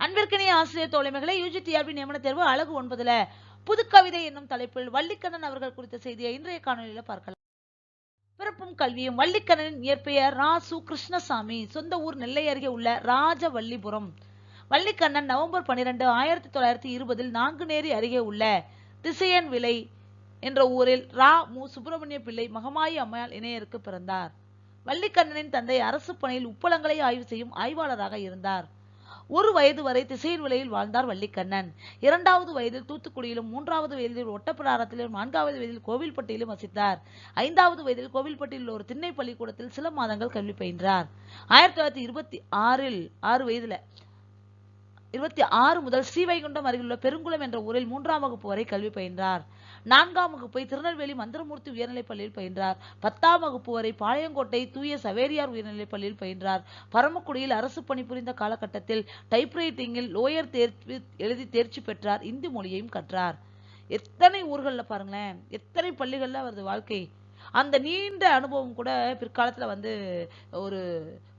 அன்பிற்கனிய ஆசிரியர் தோழமைகளை யூஜிடிஆர்பி நியமன தேர்வு அழகு ஒன்பதுல புதுக்கவிதை என்னும் தலைப்பில் வள்ளிக்கண்ணன் அவர்கள் குறித்த செய்தியை இன்றைய காணொலியில பார்க்கலாம். பிறப்பும் கல்வியும் வள்ளிக்கண்ணனின் இயற்பெயர் ரா. சு. கிருஷ்ணசாமி சொந்த ஊர் நெல்லை அருகே உள்ள ராஜவல்லிபுரம். வள்ளிக்கண்ணன் நவம்பர் பன்னிரண்டு ஆயிரத்தி தொள்ளாயிரத்தி இருபதில் நாங்குநேரி அருகே உள்ள திசையன் விலை என்ற ஊரில் ரா. மு. சுப்பிரமணிய பிள்ளை மகமாயி அம்மையால் இணையருக்கு பிறந்தார். வள்ளிக்கண்ணனின் தந்தை அரசு பணியில் உப்பளங்களை ஆய்வு செய்யும் ஆய்வாளராக இருந்தார். ஒரு வயது வரை திசையின் விலையில் வாழ்ந்தார் வள்ளிக்கண்ணன். இரண்டாவது வயதில் தூத்துக்குடியிலும் மூன்றாவது வயதில் ஒட்டப்பிடாரத்திலும் நான்காவது வயதில் கோவில்பட்டியிலும் வசித்தார். ஐந்தாவது வயதில் கோவில்பட்டியில் உள்ள ஒரு திண்ணை பள்ளிக்கூடத்தில் சில மாதங்கள் கல்வி பயின்றார். ஆயிரத்தி தொள்ளாயிரத்தி இருபத்தி ஆறில் ஆறு வயதுல இருபத்தி ஆறு முதல் ஸ்ரீவைகுண்டம் அருகிலுள்ள பெருங்குளம் என்ற ஊரில் மூன்றாம் வகுப்பு வரை கல்வி பயின்றார். நான்காம் வகுப்பை திருநெல்வேலி மந்திரமூர்த்தி உயர்நிலைப் பள்ளியில் பயின்றார். பத்தாம் வகுப்பு வரை பாளையங்கோட்டை தூய சவேரியார் உயர்நிலைப் பள்ளியில் பயின்றார். பரமக்குடியில் அரசு பணிபுரிந்த காலகட்டத்தில் டைப்ரைட்டிங்கில் லோயர் தேர்ச்சி எழுதி தேர்ச்சி பெற்றார். இந்தி மொழியையும் கற்றார். எத்தனை ஊர்கள்ல பாருங்களேன் எத்தனை பள்ளிகள்ல அவரது வாழ்க்கை. அந்த நீண்ட அனுபவம் கூட பிற்காலத்துல வந்து ஒரு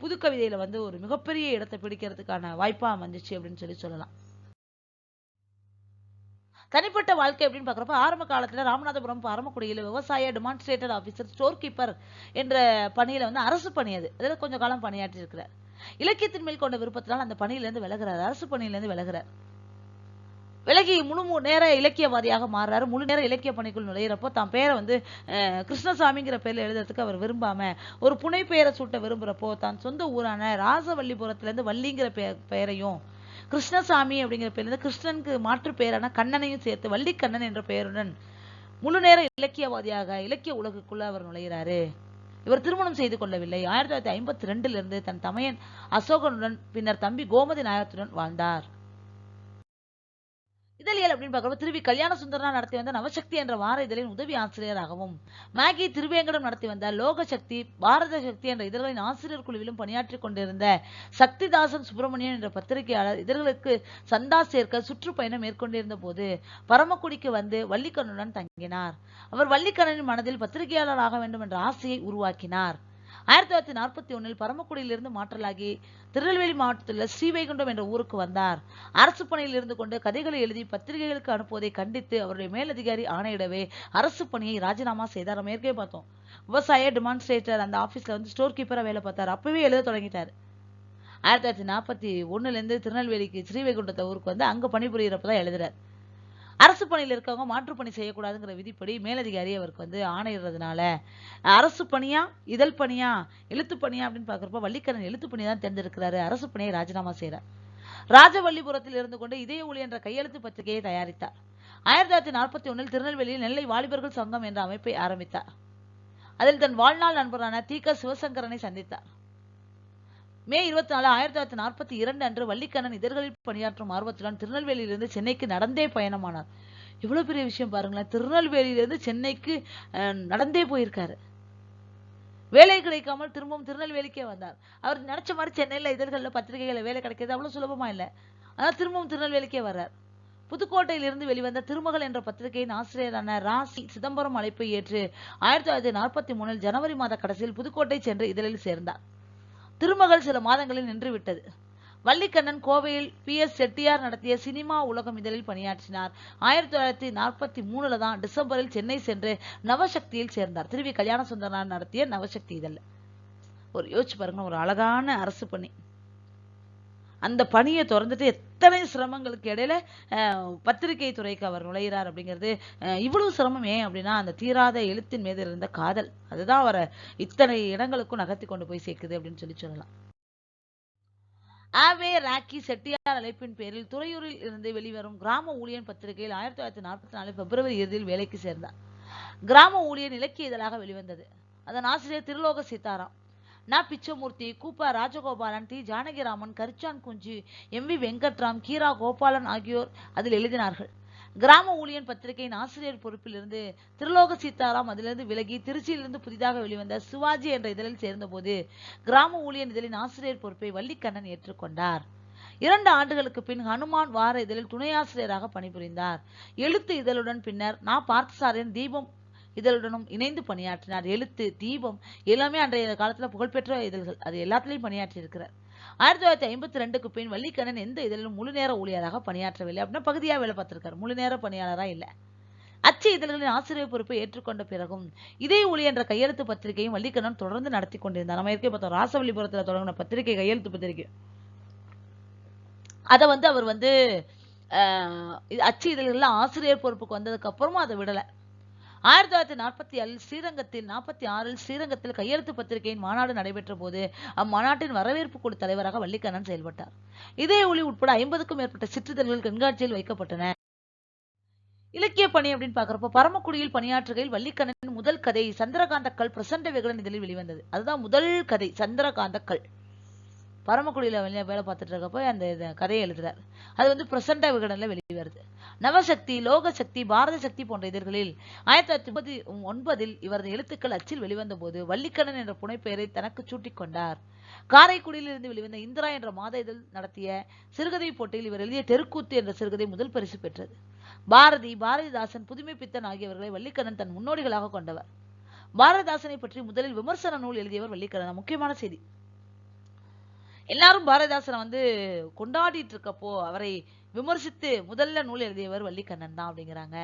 புதுக்கவிதையில் வந்து ஒரு மிகப்பெரிய இடத்தை பிடிக்கிறதுக்கான வாய்ப்பா அமைஞ்சிச்சு அப்படின்னு சொல்லி சொல்லலாம். தனிப்பட்ட வாழ்க்கை அப்படின்னு பார்க்குறப்ப ஆரம்ப காலத்துல ராமநாதபுரம் பரமக்குடியில் விவசாய டெமான்ஸ்ட்ரேட்டர் ஆஃபீஸர் ஸ்டோர் கீப்பர் என்ற பணியில வந்து அரசு பணி அது. அதில் கொஞ்சம் காலம் பணியாற்றியிருக்கிறார் இலக்கியத்தின் மேல் கொண்ட விருப்பத்தினால் அந்த பணியிலேருந்து விலகிறார். அரசு பணியிலேருந்து விலகிறார். விலகி முழு மு- நேர இலக்கியவாதியாக மாறுறாரு. முழு நேர இலக்கிய பணிக்குள் நுழையிறப்போ தான் பேரை வந்து கிருஷ்ணசாமிங்கிற பேரில் எழுதுறதுக்கு அவர் விரும்பாம ஒரு புனை பெயரை சூட்ட விரும்புறப்போ தான் சொந்த ஊரான ராசவல்லிபுரத்துலேருந்து வள்ளிங்கிற பெ- பெயரையும் கிருஷ்ணசாமி அப்படிங்கிற பேர்ல இருந்து கிருஷ்ணனுக்கு மாற்று பெயரான கண்ணனையும் சேர்த்து வள்ளிக்கண்ணன் என்ற பெயருடன் முழு நேர இலக்கியவாதியாக இலக்கிய உலகுக்குள்ள அவர் நுழைகிறாரு இவர் திருமணம் செய்து கொள்ளவில்லை. ஆயிரத்தி தொள்ளாயிரத்தி ஐம்பத்தி ரெண்டிலிருந்து தன் தமையன் அசோகனுடன் பின்னர் தம்பி கோமதி நாயகத்துடன் வாழ்ந்தார். இதழியல் அப்படின்னு பார்க்குறப்ப திருவி கல்யாண சுந்தரனா நடத்தி வந்த நவசக்தி என்ற வார இதழின் உதவி ஆசிரியராகவும் மேகி திருவேங்கடம் நடத்தி வந்த லோக சக்தி பாரத சக்தி என்ற இதழ்களின் ஆசிரியர் குழுவிலும் பணியாற்றி கொண்டிருந்த சக்திதாசன் சுப்பிரமணியன் என்ற பத்திரிகையாளர் இதழ்களுக்கு சந்தா சேர்க்க சுற்றுப்பயணம் மேற்கொண்டிருந்த போது பரமக்குடிக்கு வந்து வள்ளிக்கண்ணனுடன் தங்கினார். அவர் வள்ளிக்கண்ணனின் மனதில் பத்திரிகையாளர் ஆக வேண்டும் என்ற ஆசையை உருவாக்கினார். ஆயிரத்தி தொள்ளாயிரத்தி நாற்பத்தி ஒன்றில் பரமக்குடியிலிருந்து மாற்றலாகி திருநெல்வேலி மாவட்டத்தில் உள்ள ஸ்ரீவைகுண்டம் என்ற ஊருக்கு வந்தார். அரசு பணியில் இருந்து கொண்டு கதைகளை எழுதி பத்திரிகைகளுக்கு அனுப்புவதை கண்டித்து அவருடைய மேலதிகாரி ஆணையிடவே அரசு பணியை ராஜினாமா செய்தார். நம்ம ஏற்கனவே பார்த்தோம். விவசாய டிமான்ஸ்ட்ரேட்டர் அந்த ஆபீஸ்ல வந்து ஸ்டோர் கீப்பரா வேலை பார்த்தார். அப்பவே எழுத தொடங்கிட்டார். ஆயிரத்தி தொள்ளாயிரத்தி நாற்பத்தி ஒண்ணுல இருந்து திருநெல்வேலிக்கு ஸ்ரீவைகுண்டத்தை ஊருக்கு வந்து அங்கே பணிபுரியிறப்ப தான் எழுதுறார். அரசு பணியில் இருக்கவங்க மாற்றுப்பணி செய்யக்கூடாதுங்கிற விதிப்படி மேலதிகாரி அவருக்கு வந்து ஆணையிடுறதுனால அரசு பணியா இதழ் பணியா எழுத்து பணியா அப்படின்னு பார்க்குறப்ப வள்ளிக்கரன் எழுத்து பணி தான் தேர்ந்தெடுக்கிறாரு. அரசு பணியை ராஜினாமா செய்கிறார் ராஜவல்லிபுரத்தில் இருந்து கொண்டு இதய ஒளி என்ற கையெழுத்து பத்திரிகையை தயாரித்தார். ஆயிரத்தி தொள்ளாயிரத்தி நாற்பத்தி ஒன்றில் திருநெல்வேலியில் நெல்லை வாலிபர்கள் சங்கம் என்ற அமைப்பை ஆரம்பித்தார். அதில் தன் வாழ்நாள் நண்பரான தீக சிவசங்கரனை சந்தித்தார். மே இருபத்தி நாலு ஆயிரத்தி தொள்ளாயிரத்தி நாற்பத்தி இரண்டு அன்று வள்ளிக்கண்ணன் இதழ்களில் பணியாற்றும் ஆர்வத்துடன் திருநெல்வேலியிலிருந்து சென்னைக்கு நடந்தே பயணமானார். இவ்வளவு பெரிய விஷயம் பாருங்களேன். திருநெல்வேலியிலிருந்து சென்னைக்கு அஹ், நடந்தே போயிருக்காரு. வேலை கிடைக்காமல் திரும்பவும் திருநெல்வேலிக்கே வந்தார். அவர் நினைச்ச மாதிரி சென்னையில இதழ்களில் பத்திரிகைகளில் வேலை கிடைக்கிறது அவ்வளவு சுலபமா இல்லை. ஆனால் திரும்பவும் திருநெல்வேலிக்கே வர்றார். புதுக்கோட்டையிலிருந்து வெளிவந்த திருமகள் என்ற பத்திரிகையின் ஆசிரியரான ராசி சிதம்பரம் அழைப்பை ஏற்று ஆயிரத்தி தொள்ளாயிரத்தி நாற்பத்தி மூணில் ஜனவரி மாத கடைசியில் புதுக்கோட்டை சென்று இதழில் சேர்ந்தார். திருமகள் சில மாதங்களில் நின்றுவிட்டது. வள்ளிக்கண்ணன் கோவையில் பி. எஸ். செட்டியார் நடத்திய சினிமா உலகம் இதழில் பணியாற்றினார். ஆயிரத்தி தொள்ளாயிரத்தி நாற்பத்தி மூணுல தான் டிசம்பரில் சென்னை சென்று நவசக்தியில் சேர்ந்தார். திருவி கல்யாண சுந்தரனார் நடத்திய நவசக்தி இதழ். ஒரு யோசிச்சு பாருங்க ஒரு அழகான அரசு பணி. அந்த பணியை திறந்துட்டு எத்தனை சிரமங்களுக்கு இடையில அஹ், பத்திரிகை துறைக்கு அவர் நுழைகிறார் அப்படிங்கிறது இவ்வளவு சிரமம் ஏன் அப்படின்னா அந்த தீராத எழுத்தின் மீது இருந்த காதல். அதுதான் அவரை இத்தனை இடங்களுக்கும் நகர்த்தி கொண்டு போய் சேர்க்குது அப்படின்னு சொல்லி சொல்லலாம். ஆவே ராக்கி செட்டியார் அழைப்பின் பேரில் துறையூரில் இருந்து வெளிவரும் கிராம ஊழியன் பத்திரிகையில் ஆயிரத்தி தொள்ளாயிரத்தி நாற்பத்தி நாலு பிப்ரவரி இறுதியில் வேலைக்கு சேர்ந்தார். கிராம ஊழியன் இலக்கிய இதழாக வெளிவந்தது. அதன் ஆசிரியர் திருலோக சீதாராம். நா Pichamurthy கூப்பா Rajagopalan T Janakiraman Karichan Kunju M V Venkatram Keera Gopalan ஆகியோர் அதில் எழுதினார்கள். கிராம ஊழியன் பத்திரிகையின் ஆசிரியர் பொறுப்பிலிருந்து திருலோக சீதாராம் அதிலிருந்து விலகி திருச்சியிலிருந்து புதிதாக வெளிவந்த சிவாஜி என்ற இதழில் சேர்ந்தபோது கிராம ஊழியன் இதழின் ஆசிரியர் பொறுப்பை வள்ளிக்கண்ணன் ஏற்றுக்கொண்டார். இரண்டு ஆண்டுகளுக்கு பின் ஹனுமான் வார இதழில் துணை ஆசிரியராக பணிபுரிந்தார். எழுத்து இதழுடன் பின்னர் நா பார்த்தசாரின் தீபம் இதழுடனும் இணைந்து பணியாற்றினார். எழுத்து தீபம் எல்லாமே அன்றைய காலத்துல புகழ்பெற்ற இதழ்கள். அது எல்லாத்துலயும் பணியாற்றி இருக்கிறார் ஆயிரத்தி தொள்ளாயிரத்தி ஐம்பத்தி ரெண்டுக்கு பின் வள்ளிக்கண்ணன் எந்த இதழிலும் முழு நேர ஊழியராக பணியாற்றவில்லை அப்படின்னா பகுதியாக வேலை பார்த்திருக்காரு. முழு நேர பணியாளராக இல்லை. அச்சு இதழ்களின் ஆசிரியர் பொறுப்பை ஏற்றுக்கொண்ட பிறகும் இதே ஒளி என்ற கையெழுத்து பத்திரிகையும் வள்ளிக்கண்ணன் தொடர்ந்து நடத்தி கொண்டிருந்தார். நம்ம ஏற்கனவே பார்த்தோம். ராசவல்லிபுரத்தில் தொடங்கின பத்திரிகை கையெழுத்து பத்திரிகை. அதை வந்து அவர் வந்து ஆஹ், இது அச்சு இதழ்களில் ஆசிரியர் பொறுப்புக்கு வந்ததுக்கு அப்புறமும் அதை விடலை. ஆயிரத்தி தொள்ளாயிரத்தி நாற்பத்தி ஏழில் ஸ்ரீரங்கத்தில் நாற்பத்தி ஆறில் ஸ்ரீரங்கத்தில் கையெழுத்து பத்திரிகையின் மாநாடு நடைபெற்ற போது அம்மாநாட்டின் வரவேற்பு குழு தலைவராக வள்ளிக்கண்ணன் செயல்பட்டார். இதே ஒளி உட்பட ஐம்பதுக்கும் மேற்பட்ட சிற்றிதழ்கள் கண்காட்சியில் வைக்கப்பட்டன. இலக்கிய பணி அப்படின்னு பாக்குறப்ப பரமக்குடியில் பணியாற்றுகையில் வள்ளிக்கண்ணன் முதல் கதை சந்திரகாந்தக்கள் பிரசண்ட விகடன் இதழில் வெளிவந்தது. அதுதான் முதல் கதை சந்திரகாந்தக்கள் பரமக்குடியில் வெளியே வேலை பார்த்துட்டு இருக்கப்போ அந்த கதையை எழுதுறார். அது வந்து பிரசண்ட வெளியே வெளிவருது. நவசக்தி லோகசக்தி பாரத சக்தி போன்ற இதழ்களில் ஆயிரத்தி தொள்ளாயிரத்தி முப்பத்தி ஒன்பதில் இவரது எழுத்துக்கள் அச்சில் வெளிவந்த போது வள்ளிக்கண்ணன் என்ற புனைப்பெயரை தனக்கு சூட்டிக் கொண்டார். காரைக்குடியிலிருந்து வெளிவந்த இந்திரா என்ற மாத இதழ் நடத்திய சிறுகதை போட்டியில் இவர் எழுதிய தெருக்கூத்து என்ற சிறுகதை முதல் பரிசு பெற்றது. பாரதி பாரதிதாசன் புதுமை பித்தன் ஆகியவர்களை வள்ளிக்கண்ணன் தன் முன்னோடிகளாக கொண்டவர். பாரதிதாசனை பற்றி முதலில் விமர்சன நூல் எழுதியவர் வள்ளிக்கண்ணன். முக்கியமான செய்தி. எல்லாரும் பாரதிதாசனை வந்து கொண்டாடிட்டு இருக்கப்போ அவரை விமர்சித்து முதல்ல நூல் எழுதியவர் வள்ளிக்கண்ணன் தான் அப்படிங்கிறாங்க.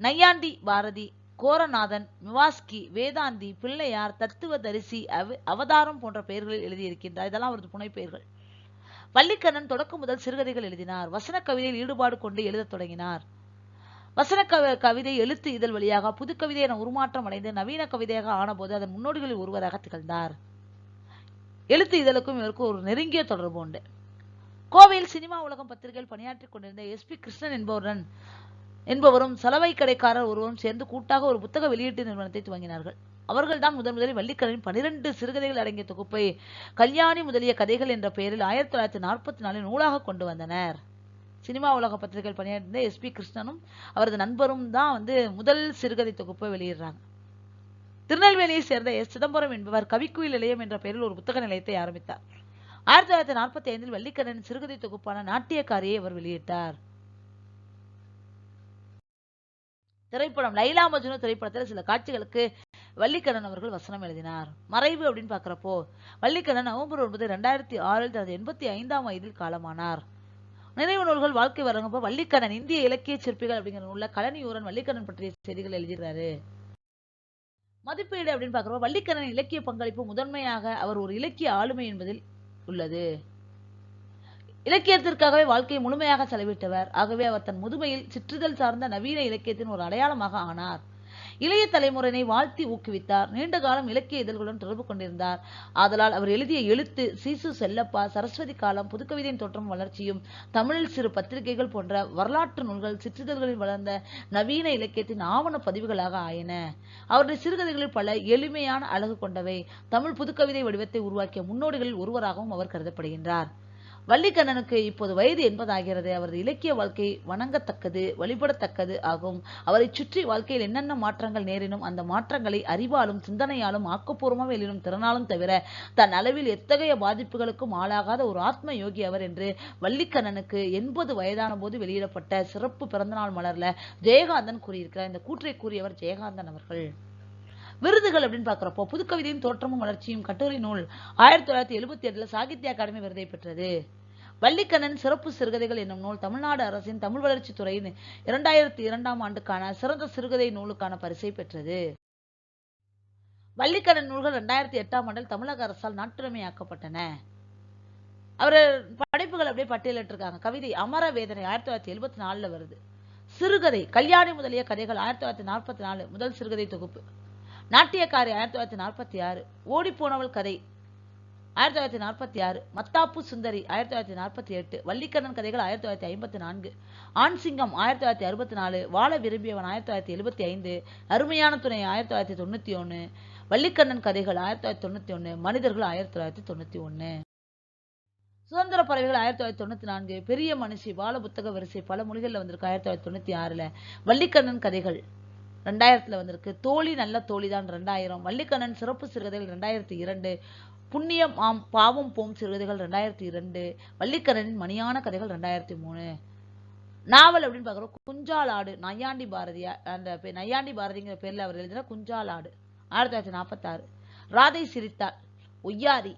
நையாண்டி பாரதி கோரநாதன் மிவாஸ்கி வேதாந்தி பிள்ளையார் தத்துவ தரிசி அவ அவதாரம் போன்ற பெயர்களில் எழுதியிருக்கின்றார். இதெல்லாம் அவரது புனைப்பெயர்கள் வள்ளிக்கண்ணன் தொடக்கம் முதல் சிறுகதைகள் எழுதினார். வசன கவிதையில் ஈடுபாடு கொண்டு எழுதத் தொடங்கினார். வசன கவி கவிதை எழுத்து இதழ் வழியாக புது கவிதை என உருமாற்றம் அடைந்து நவீன கவிதையாக ஆனபோது அதன் முன்னோடிகளில் ஒருவராக திகழ்ந்தார். எழுத்து இதழுக்கும் இவருக்கும் ஒரு நெருங்கிய தொடர்பு உண்டு. கோவையில் சினிமா உலகம் பத்திரிகையில் பணியாற்றிக் கொண்டிருந்த எஸ் பி கிருஷ்ணன் என்பவருடன் என்பவரும் சலவை கடைக்காரர் ஒருவரும் சேர்ந்து கூட்டாக ஒரு புத்தக வெளியீட்டு நிறுவனத்தை துவங்கினார்கள். அவர்கள் தான் முதன் முதலில் வள்ளிக்கரனின் பனிரெண்டு சிறுகதைகள் அடங்கிய தொகுப்பை கல்யாணி முதலிய கதைகள் என்ற பெயரில் ஆயிரத்தி தொள்ளாயிரத்தி நாற்பத்தி நாலில் நூலாக கொண்டு வந்தனர். சினிமா உலக பத்திரிகையில் பணியாற்றிருந்த எஸ்பி கிருஷ்ணனும் அவரது நண்பரும் தான் வந்து முதல் சிறுகதை தொகுப்பை வெளியிடுறாங்க. திருநெல்வேலியை சேர்ந்த எஸ். சிதம்பரம் என்பவர் கவிக்குயில் நிலையம் என்ற பெயரில் ஒரு புத்தக நிலையத்தை ஆரம்பித்தார். ஆயிரத்தி தொள்ளாயிரத்தி நாற்பத்தி ஐந்தில் வள்ளிக்கடன் சிறுகதை தொகுப்பான நாட்டியக்காரியை அவர் வெளியிட்டார். திரைப்படம் லைலா மஜ்னு திரைப்படத்தில் சில காட்சிகளுக்கு வள்ளிக்கண்ணன் அவர்கள் வசனம் எழுதினார். மறைவு அப்படின்னு பார்க்குறப்போ வள்ளிக்கண்ணன் நவம்பர் ஒன்பது ரெண்டாயிரத்தி ஆறில் தனது எண்பத்தி ஐந்தாம் வயதில் காலமானார். நினைவு நூல்கள் வாழ்க்கை வரங்கப்போ வள்ளிக்கண்ணன் இந்திய இலக்கிய சிற்பிகள் அப்படிங்கிற உள்ள கலனியூரன் வள்ளிக்கண்ணன் பற்றிய செய்திகள் எழுதுகிறாரு மதிப்பீடு அப்படின்னு பார்க்குறப்ப வள்ளிக்கரன் இலக்கிய பங்களிப்பு முதன்மையாக அவர் ஒரு இலக்கிய ஆளுமை என்பதில் உள்ளது. இலக்கியத்திற்காகவே வாழ்க்கையை முழுமையாக செலவிட்டவர். ஆகவே அவர் தன் முதுமையில் சிற்றிதழ் சார்ந்த நவீன இலக்கியத்தின் ஒரு அடையாளமாக ஆனார். இளைய தலைமுறையினை வாழ்த்தி ஊக்குவித்தார். நீண்ட காலம் இலக்கிய இதழ்களுடன் தொடர்பு கொண்டிருந்தார். ஆதலால் அவர் எழுதிய எழுத்து சீசு செல்லப்பா சரஸ்வதி காலம் புதுக்கவிதையின் தோற்றம் வளர்ச்சியும் தமிழில் சிறு பத்திரிகைகள் போன்ற வரலாற்று நூல்கள் சிற்றிதழ்களில் வளர்ந்த நவீன இலக்கியத்தின் ஆவண பதிவுகளாக ஆயின. அவருடைய சிறுகதைகளில் பல எளிமையான அழகு கொண்டவை. தமிழ் புதுக்கவிதை வடிவத்தை உருவாக்கிய முன்னோடிகளில் ஒருவராகவும் அவர் கருதப்படுகின்றார். வள்ளிக்கண்ணனுக்கு இப்போது வயது என்பதாகிறது. அவரது இலக்கிய வாழ்க்கை வணங்கத்தக்கது வழிபடத்தக்கது ஆகும். அவரை சுற்றி வாழ்க்கையில் என்னென்ன மாற்றங்கள் நேரினும் அந்த மாற்றங்களை அறிவாலும் சிந்தனையாலும் ஆக்கப்பூர்வமாக எழுதும் திறனாலும் தவிர தன் அளவில் எத்தகைய பாதிப்புகளுக்கும் ஆளாகாத ஒரு ஆத்ம யோகி அவர் என்று வள்ளிக்கண்ணனுக்கு எண்பது வயதான போது வெளியிடப்பட்ட சிறப்பு பிறந்தநாள் மலர்ல ஜெயகாந்தன் கூறியிருக்கிறார். இந்த கூற்றை கூறியவர் ஜெயகாந்தன் அவர்கள். விருதுகள் அப்படின்னு பார்க்குறப்போ புதுக்கவிதையும் தோற்றமும் வளர்ச்சியும் கட்டுரை நூல் ஆயிரத்தி தொள்ளாயிரத்தி எழுபத்தி எட்டில் சாகித்ய அகாடமி விருதை பெற்றது. வள்ளிக்கண்ணன் சிறப்பு சிறுகதைகள் என்னும் நூல் தமிழ்நாடு அரசின் தமிழ் வளர்ச்சி துறையின் இரண்டாயிரத்தி இரண்டாம் ஆண்டுக்கான சிறந்த சிறுகதை நூலுக்கான பரிசை பெற்றது. வள்ளிக்கண்ணன் நூல்கள் இரண்டாயிரத்தி எட்டாம் ஆண்டில் தமிழக அரசால் நாட்டுரிமையாக்கப்பட்டன அவர் படைப்புகள் அப்படியே பட்டியலிட்டிருக்காங்க. கவிதை அமர வேதனை ஆயிரத்தி தொள்ளாயிரத்தி எழுபத்தி நாலுல வருது. சிறுகதை கல்யாணி முதலிய கதைகள் ஆயிரத்தி தொள்ளாயிரத்தி நாற்பத்தி நாலு முதல் சிறுகதை தொகுப்பு. நாட்டியக்காரி ஆயிரத்தி தொள்ளாயிரத்தி நாற்பத்தி ஆறு ஓடிப்போனவள் கதை ஆயிரத்தி தொள்ளாயிரத்தி நாற்பத்தி ஆறு மத்தாப்பு சுந்தரி ஆயிரத்தி தொள்ளாயிரத்தி நாற்பத்தி எட்டு வள்ளிக்கண்ணன் கதைகள் ஆயிரத்தி தொள்ளாயிரத்தி ஐம்பத்தி நான்கு ஆண் சிங்கம் ஆயிரத்தி தொள்ளாயிரத்தி அறுபத்தி நாலு வாழ விரும்பியவன் ஆயிரத்தி தொள்ளாயிரத்தி எழுபத்தி ஐந்து அருமையான துணை ஆயிரத்தி தொள்ளாயிரத்தி தொண்ணூத்தி ஒன்று வள்ளிக்கண்ணன் கதைகள் ஆயிரத்தி தொள்ளாயிரத்தி தொண்ணூத்தி ஒன்று மனிதர்கள் ஆயிரத்தி தொள்ளாயிரத்தி தொண்ணூத்தி ஒன்று சுதந்திர பறவைகள் ஆயிரத்தி தொள்ளாயிரத்தி தொண்ணூத்தி நான்கு பெரிய மனுஷி பால புத்தக வரிசை பல மொழிகள்ல வந்திருக்கு ஆயிரத்தி தொள்ளாயிரத்தி தொண்ணூத்தி ஆறுல வள்ளிக்கண்ணன் கதைகள் ரெண்டாயிரத்துல வந்திருக்கு. தோழி நல்ல தோழி தான் ரெண்டாயிரம். வள்ளிக்கண்ணன் சிறப்பு சிறுகதைகள் ரெண்டாயிரத்தி இரண்டு. புண்ணியம் ஆம் பாவம் போம் சிறுகதைகள் ரெண்டாயிரத்தி இரண்டு. வள்ளிக்கண்ணனின் மணியான கதைகள் ரெண்டாயிரத்தி மூணு. நாவல் அப்படின்னு பார்க்குறோம். குஞ்சாலாடு நையாண்டி பாரதியா அந்த நையாண்டி பாரதிங்கிற பேரில் அவர் எழுதின குஞ்சாலாடு. ஆயிரத்தி தொள்ளாயிரத்தி நாற்பத்தாறு. ராதை சிரித்தாள் ஒய்யாரி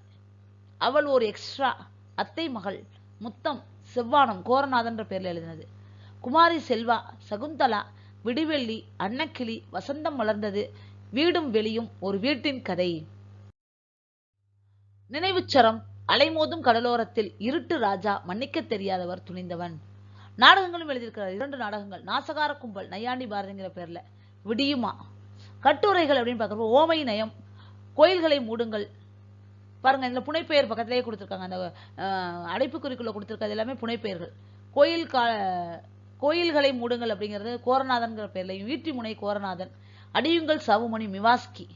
அவள் ஒரு எக்ஸ்ட்ரா அத்தை மகள். முத்தம் செவ்வானம் கோரநாதன்ற பேரில் எழுதினது. குமாரி செல்வா சகுந்தலா விடிவெள்ளி அன்னக்கிளி வசந்தம் மலர்ந்தது வீடும் வெளியும் ஒரு வீட்டின் கதை. நினைவுச்சரம் அலைமோதும் கடலோரத்தில் இருட்டு ராஜா மன்னிக்க தெரியாதவர் துணிந்தவன். நாடகங்களும் எழுதியிருக்கிறார். இரண்டு நாடகங்கள். நாசகார கும்பல் நையாண்டி பாரதிங்கிற பேர்ல. விடியுமா? கட்டுரைகள் அப்படின்னு பார்க்குறப்போ ஓமை நயம். கோயில்களை மூடுங்கள். பாருங்க இந்த புனைப்பெயர் பக்கத்திலேயே கொடுத்துருக்காங்க. அந்த அஹ், அடைப்புக்குறிக்குள்ள கொடுத்துருக்கிறது எல்லாமே புனைப்பெயர்கள். கோயில் கா கோயில்களை மூடுங்கள் அப்படிங்கிறது கோரநாதன்கிற பேர்லையும். வீட்டி முனை கோரநாதன். அடியுங்கள் சவுமணி மிவாஸ்கி.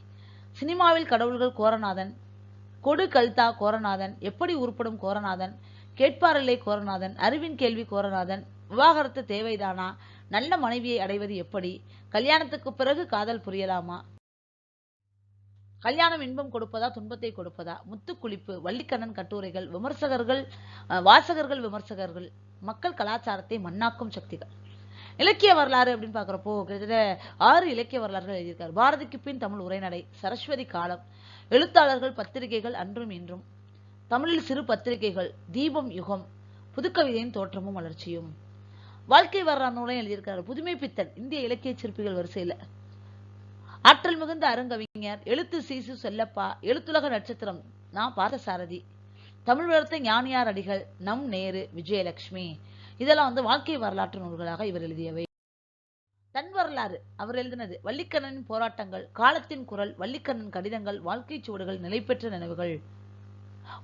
சினிமாவில் கடவுள்கள் கோரநாதன். கொடு கல்தா கோரநாதன். எப்படி உருப்படும் கோரநாதன்? கேட்பாரில்லை கோரநாதன். அறிவின் கேள்வி கோரநாதன். விவாகரத்து தேவைதானா? நல்ல மனைவியை அடைவது எப்படி? கல்யாணத்துக்கு பிறகு காதல் புரியலாமா? கல்யாணம் இன்பம் கொடுப்பதா துன்பத்தை கொடுப்பதா? முத்துக்குளிப்பு வள்ளிக்கண்ணன் கட்டுரைகள் விமர்சகர்கள் வாசகர்கள் விமர்சகர்கள் மக்கள் கலாச்சாரத்தை மண்ணாக்கும் சக்திகள். இலக்கிய வரலாறு அப்படின்னு பார்க்குறப்போ கிட்டத்தட்ட ஆறு இலக்கிய வரலாறுகள் எழுதியிருக்கார். பாரதிக்கு பின் தமிழ் உரைநடை சரஸ்வதி காலம் எழுத்தாளர்கள் பத்திரிகைகள் அன்றும் இன்றும் தமிழில் சிறு பத்திரிகைகள் தீபம் யுகம் புதுக்கவிதையின் தோற்றமும் வளர்ச்சியும். வாழ்க்கை வரலாறு நூலையும் எழுதியிருக்காரு. புதுமை பித்தன் இந்திய இலக்கிய சிற்பிகள் வரிசையில. ஆற்றல் மிகுந்த அருங்கவிஞர் எழுத்து சீசு செல்லப்பா எழுத்துலக நட்சத்திரம். நான் பார்த்தசாரதி தமிழ் வளர்த்த ஞானியார் அடிகள் நம் நேரு விஜயலட்சுமி. இதெல்லாம் வந்து வாழ்க்கை வரலாற்று நூல்களாக இவர் எழுதியவை. தன் வரலாறு அவர் எழுதினது வள்ளிக்கண்ணனின் போராட்டங்கள் காலத்தின் குரல் வள்ளிக்கண்ணன் கடிதங்கள் வாழ்க்கை சுவடுகள் நிலைபெற்ற நினைவுகள்.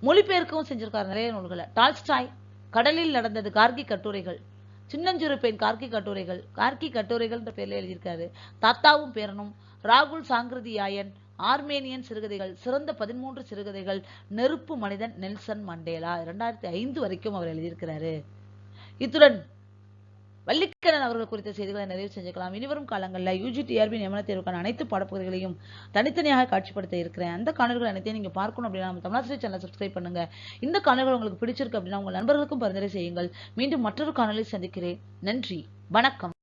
மொழிபெயர்க்கவும் செஞ்சிருக்கார் நிறைய நூல்களை. டால்ஸ்டாய் கடலில் நடந்தது கார்கி கட்டுரைகள். சின்னஞ்சிறு பெண் கார்கி கட்டுரைகள். கார்கி கட்டுரைகள்ன்ற பேர்ல எழுதியிருக்காரு. தாத்தாவும் பேரனும் ராகுல் சாங்கிருதியாயன் ஆர்மேனியன் சிறுகதைகள் சிறந்த பதிமூன்று சிறுகதைகள் நெருப்பு மனிதன் நெல்சன் மண்டேலா இரண்டாயிரத்தி ஐந்து வரைக்கும் அவர் எழுதியிருக்கிறாரு. இத்துடன் வள்ளிக்கண்ணன் அவர்கள் குறித்த செய்திகளை நிறைவு செஞ்சுக்கலாம். இனிவரும் காலங்களில் யூஜி டிஆர்பி நியமன தேர்வுக்கான அனைத்து பாடப்பகுதிகளையும் தனித்தனியாக காட்சிப்படுத்த இருக்கிறேன். அந்த காணொலிகள் அனைத்தையும் நீங்க பார்க்கணும் அப்படின்னா நம்ம தமிழாசிரியர் சேனல் சப்ஸ்கிரைப் பண்ணுங்க. இந்த காணொலிகள் உங்களுக்கு பிடிச்சிருக்கு அப்படின்னா உங்கள் நண்பர்களுக்கும் பரிந்துரை செய்யுங்கள். மீண்டும் மற்றொரு காணொலி சந்திக்கிறேன். நன்றி. வணக்கம்.